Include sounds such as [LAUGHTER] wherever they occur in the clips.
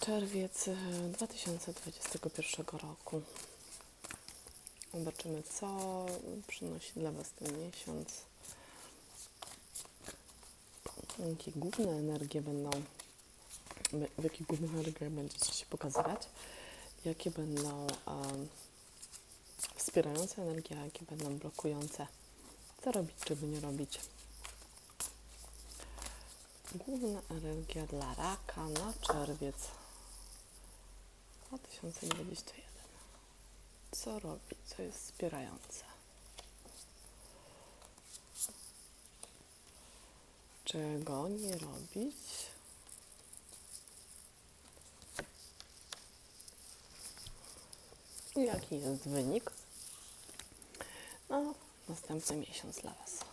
czerwiec e, 2021 roku. Zobaczymy, co przynosi dla Was ten miesiąc. Jakie główne energie będą, w jakich głównych energiach będziecie się pokazywać, jakie będą um, wspierające energie, a jakie będą blokujące. Co robić, czego nie robić. Główna energia dla raka na czerwiec 2021. Co robić, co jest wspierające? Czego nie robić? Jaki jest wynik? No, następny miesiąc dla Was.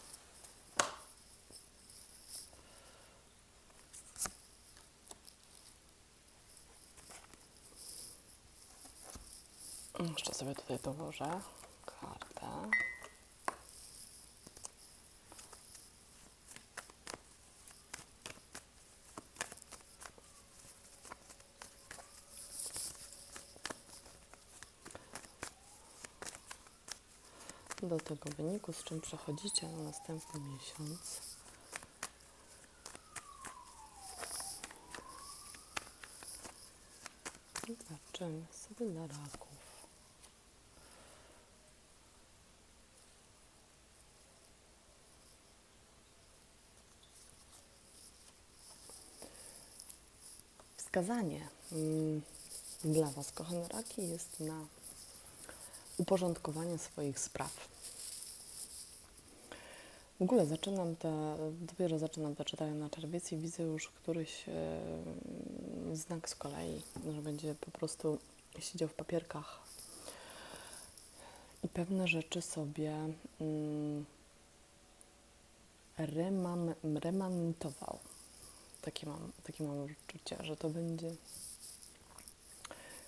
Jeszcze sobie tutaj dołożę kartę. Do tego wyniku, z czym przechodzicie na następny miesiąc. Zobaczymy sobie dla raków. Wskazanie mm, dla Was, kochane raki, jest na uporządkowanie swoich spraw. W ogóle zaczynam te, dopiero zaczynam te czytania na czerwiec i widzę już któryś znak z kolei, że będzie po prostu siedział w papierkach i pewne rzeczy sobie mm, remam, remanentował. Takie mam, takie mam uczucie, że to będzie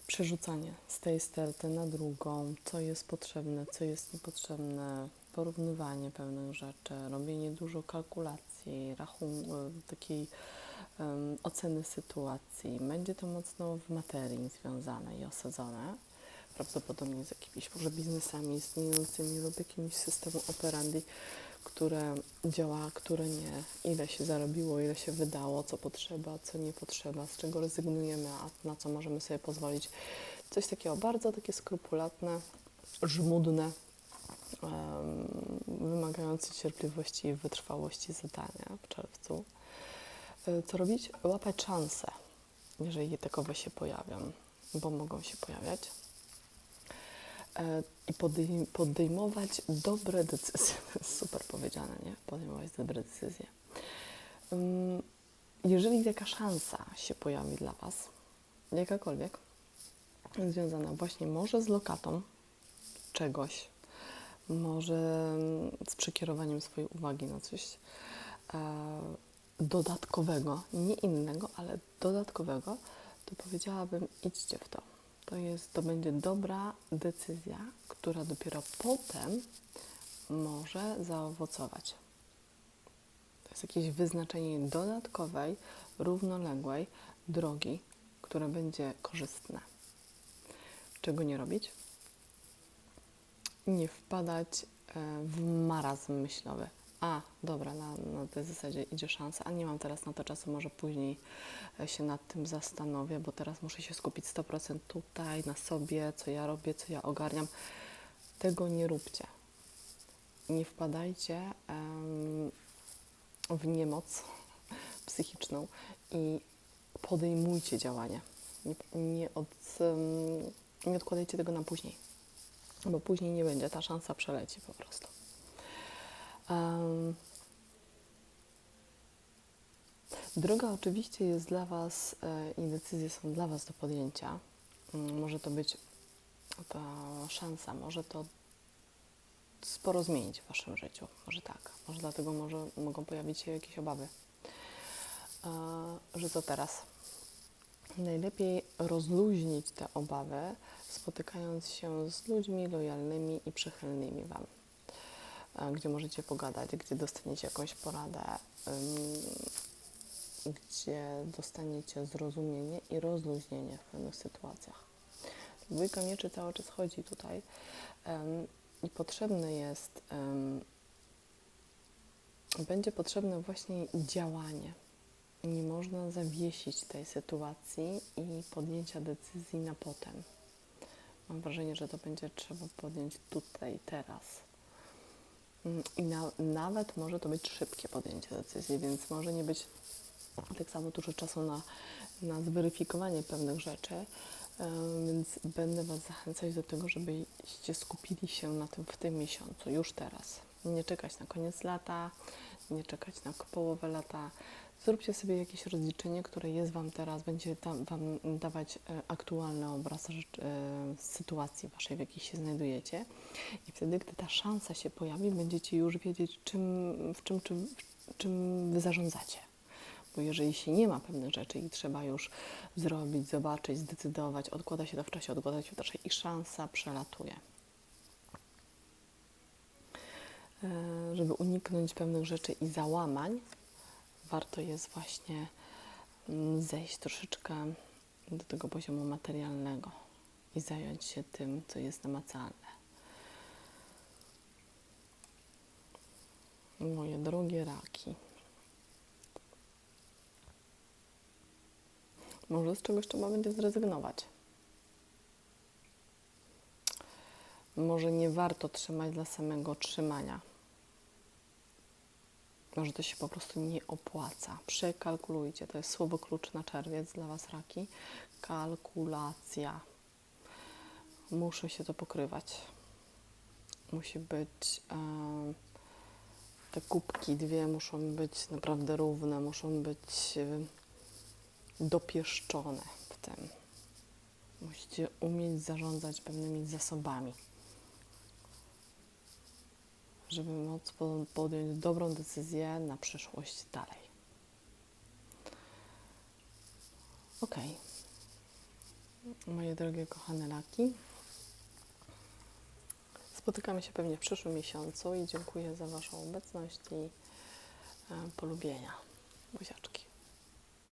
przerzucanie z tej sterty na drugą, co jest potrzebne, co jest niepotrzebne, porównywanie pewnych rzeczy, robienie dużo kalkulacji, rachun takiej um, oceny sytuacji. Będzie to mocno w materii związane i osadzone. Prawdopodobnie z jakimiś może biznesami istniejącymi lub jakimś systemem operandi, które działa, które nie, ile się zarobiło, ile się wydało, co potrzeba, co nie potrzeba, z czego rezygnujemy, a na co możemy sobie pozwolić. Coś takiego bardzo takie skrupulatne, żmudne, wymagające cierpliwości i wytrwałości zadania w czerwcu. E, Co robić? Łapać szanse, jeżeli takowe się pojawią, bo mogą się pojawiać e, i podejm podejmować dobre decyzje. [LAUGHS] Podejmować dobre decyzje. Um, jeżeli taka szansa się pojawi dla Was, jakakolwiek, związana właśnie może z lokatą czegoś, może z przekierowaniem swojej uwagi na coś e, dodatkowego, nie innego, ale dodatkowego, to powiedziałabym idźcie w to. To, jest, to będzie dobra decyzja, która dopiero potem może zaowocować. Jest jakieś wyznaczenie dodatkowej, równoległej drogi, która będzie korzystne. Czego nie robić? Nie wpadać e, w marazm myślowy. A, dobra, na, na tej zasadzie idzie szansa, a nie mam teraz na to czasu, może później e, się nad tym zastanowię, bo teraz muszę się skupić 100% tutaj, na sobie, co ja robię, co ja ogarniam. Tego nie róbcie. Nie wpadajcie w niemoc psychiczną i podejmujcie działanie. Nie, nie, od, nie odkładajcie tego na później, bo później nie będzie, ta szansa przeleci po prostu. Um, droga oczywiście jest dla Was e, i decyzje są dla Was do podjęcia. Mm, Może to być ta szansa, może to sporo zmienić w Waszym życiu. Może tak, może dlatego może mogą pojawić się jakieś obawy, e, że co teraz. Najlepiej rozluźnić te obawy, spotykając się z ludźmi lojalnymi i przychylnymi Wam e, gdzie możecie pogadać, gdzie dostaniecie jakąś poradę, gdzie dostaniecie zrozumienie i rozluźnienie w pewnych sytuacjach. Dwójka mieczy cały czas chodzi tutaj i potrzebne jest, będzie potrzebne właśnie działanie. Nie można zawiesić tej sytuacji i podjęcia decyzji na potem. Mam wrażenie, że to będzie trzeba podjąć tutaj, teraz. Mm, I na, nawet może to być szybkie podjęcie decyzji, więc może nie być tak samo dużo czasu na, na zweryfikowanie pewnych rzeczy, więc będę Was zachęcać do tego, żebyście skupili się na tym w tym miesiącu, już teraz. Nie czekać na koniec lata, nie czekać na połowę lata. Zróbcie sobie jakieś rozliczenie, które jest Wam teraz, będzie tam, Wam dawać e, aktualny obraz e, sytuacji Waszej, w jakiej się znajdujecie. I wtedy, gdy ta szansa się pojawi, będziecie już wiedzieć, czym, w czym, czym, czym Wy zarządzacie. Bo jeżeli się nie ma pewnych rzeczy i trzeba już zrobić, zobaczyć, zdecydować, odkłada się to w czasie, odkłada się w czasie i szansa przelatuje. E, Żeby uniknąć pewnych rzeczy i załamań, warto jest właśnie mm, zejść troszeczkę do tego poziomu materialnego i zająć się tym, co jest namacalne. Moje drogie raki. Może z czegoś trzeba będzie zrezygnować. Może nie warto trzymać dla samego trzymania. Może to się po prostu nie opłaca. Przekalkulujcie. To jest słowo klucz na czerwiec dla Was, raki. Kalkulacja. Muszę się to pokrywać. Musi być. em, te kubki dwie muszą być naprawdę równe, muszą być em, dopieszczone w tym. Musicie umieć zarządzać pewnymi zasobami, żeby móc po- podjąć dobrą decyzję na przyszłość dalej. Ok. Moje drogie kochane laki. Spotykamy się pewnie w przyszłym miesiącu i dziękuję za Waszą obecność i e, polubienia. Buziaczki.